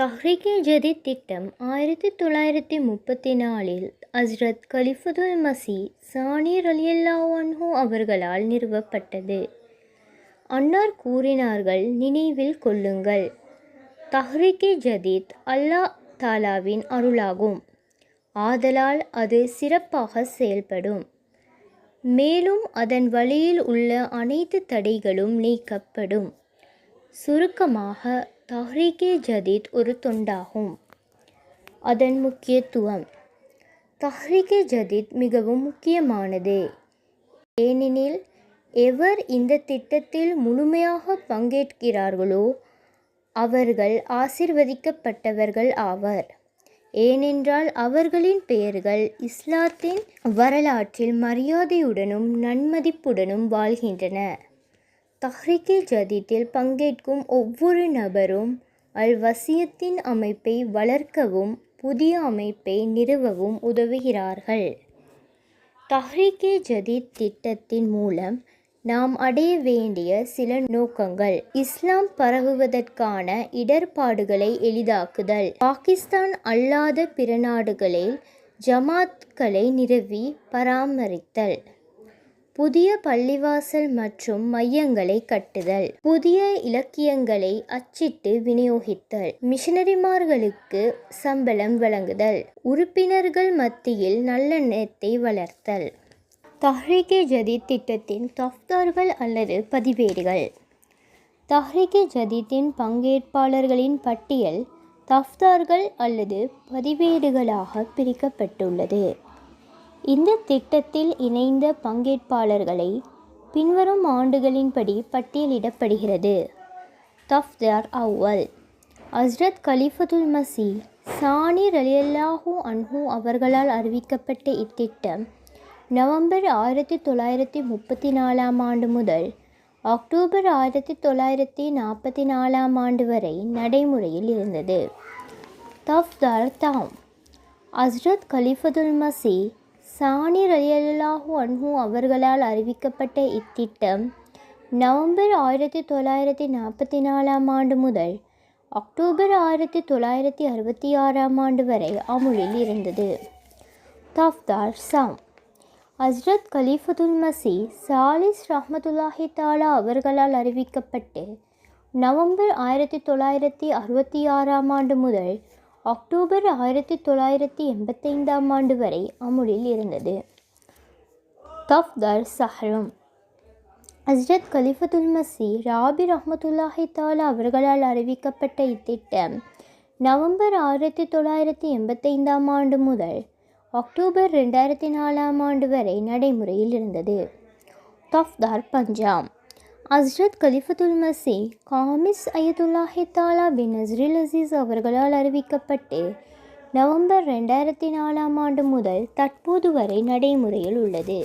தஹ்ரிகே ஜதீத் திட்டம் ஆயிரத்தி தொள்ளாயிரத்தி முப்பத்தி நாலில் ஹஸ்ரத் கலிஃபுதுல் மசி சானி ரலியல்லாஹு அவர்களால் நிறுவப்பட்டது. அன்னார் கூறினார்கள் நினைவில் கொள்ளுங்கள். தஹ்ரிகே ஜதீத் அல்லா தாலாவின் அருளாகும். ஆதலால் அது சிறப்பாக செயல்படும். மேலும் அதன் வழியில் உள்ள அனைத்து தடைகளும் நீக்கப்படும். சுருக்கமாக தஹ்ரீகே ஜதீத் ஒரு தொண்டாகும். அதன் முக்கியத்துவம். தஹ்ரீகே ஜதீத் மிகவும் முக்கியமானது. ஏனெனில் எவர் இந்த திட்டத்தில் முழுமையாக பங்கேற்கிறார்களோ அவர்கள் ஆசிர்வதிக்கப்பட்டவர்கள் ஆவர். ஏனென்றால் அவர்களின் பெயர்கள் இஸ்லாத்தின் வரலாற்றில் மரியாதையுடனும் நன்மதிப்புடனும் வாழ்கின்றன. தஹ்ரிகே ஜதீத்தில் பங்கேற்கும் ஒவ்வொரு நபரும் அல் வசியத்தின் அமைப்பை வளர்க்கவும் புதிய அமைப்பை நிறுவவும் உதவுகிறார்கள். தஹ்ரிகே ஜதீத் திட்டத்தின் மூலம் நாம் அடைய வேண்டிய சில நோக்கங்கள். இஸ்லாம் பரவுவதற்கான இடர்பாடுகளை எளிதாக்குதல். பாகிஸ்தான் அல்லாத பிற நாடுகளில் ஜமாத்களை நிறுவி பராமரித்தல். புதிய பள்ளிவாசல் மற்றும் மையங்களை கட்டுதல். புதிய இலக்கியங்களை அச்சிட்டு விநியோகித்தல். மிஷனரிமார்களுக்கு சம்பளம் வழங்குதல். உறுப்பினர்கள் மத்தியில் நல்லெண்ணத்தை வளர்த்தல். தஹ்ரிகே ஜதீத் திட்டத்தின் தஃப்தார்கள் அல்லது பதிவேடுகள். தஹ்ரிகே ஜதீத்தின் பங்கேற்பாளர்களின் பட்டியல் தஃப்தார்கள் அல்லது பதிவேடுகளாக பிரிக்கப்பட்டுள்ளது. இந்த திட்டத்தில் இணைந்த பங்கேற்பாளர்களை பின்வரும் ஆண்டுகளின்படி பட்டியலிடப்படுகிறது. தஃப்தார் அவ்வல். ஹஸ்ரத் கலிஃபதுல் மசி சானி ரலியல்லாஹூ அன்ஹூ அவர்களால் அறிவிக்கப்பட்ட இத்திட்டம் நவம்பர் ஆயிரத்தி தொள்ளாயிரத்தி முப்பத்தி நாலாம் ஆண்டு முதல் அக்டோபர் ஆயிரத்தி தொள்ளாயிரத்தி நாற்பத்தி நாலாம் ஆண்டு வரை நடைமுறையில் இருந்தது. தஃப்தார் தாம். ஹஸ்ரத் கலிஃபதுல் மசி சானி ரலியல்லாஹூ அன்ஹூ அவர்களால் அறிவிக்கப்பட்ட இத்திட்டம் நவம்பர் ஆயிரத்தி தொள்ளாயிரத்தி நாற்பத்தி நாலாம் ஆண்டு முதல் அக்டோபர் ஆயிரத்தி தொள்ளாயிரத்தி அறுபத்தி ஆறாம் ஆண்டு வரை அமுலில் இருந்தது. தஃப்தார் சாம். ஹஸ்ரத் கலீஃபதுல் மசி சாலிஸ் ரஹமதுல்லாஹி தாலா அவர்களால் அறிவிக்கப்பட்டு நவம்பர் ஆயிரத்தி தொள்ளாயிரத்தி அறுபத்தி ஆறாம் ஆண்டு முதல் அக்டோபர் ஆயிரத்தி தொள்ளாயிரத்தி எண்பத்தைந்தாம் ஆண்டு வரை அமுலில் இருந்தது. தஃப்தர் சஹரம். ஹஸ்ரத் கலிஃபத்துல் மசி ராபி ரஹமத்துல்லாஹி தாலா அவர்களால் அறிவிக்கப்பட்ட இத்திட்டம் நவம்பர் ஆயிரத்தி தொள்ளாயிரத்தி எண்பத்தைந்தாம் ஆண்டு முதல் அக்டோபர் ரெண்டாயிரத்தி நாலாம் ஆண்டு வரை நடைமுறையில் இருந்தது. தஃப்தார் பஞ்சாம் ஹஸ்ரத் கலிஃபத்துல் மசி காமிஸ் அயதுல்லாஹி தாலா பின் அஸ்ரில் அசீஸ் அவர்களால் அறிவிக்கப்பட்டு நவம்பர் ரெண்டாயிரத்தி நாலாம் ஆண்டு முதல் தற்போது வரை நடைமுறையில் உள்ளது.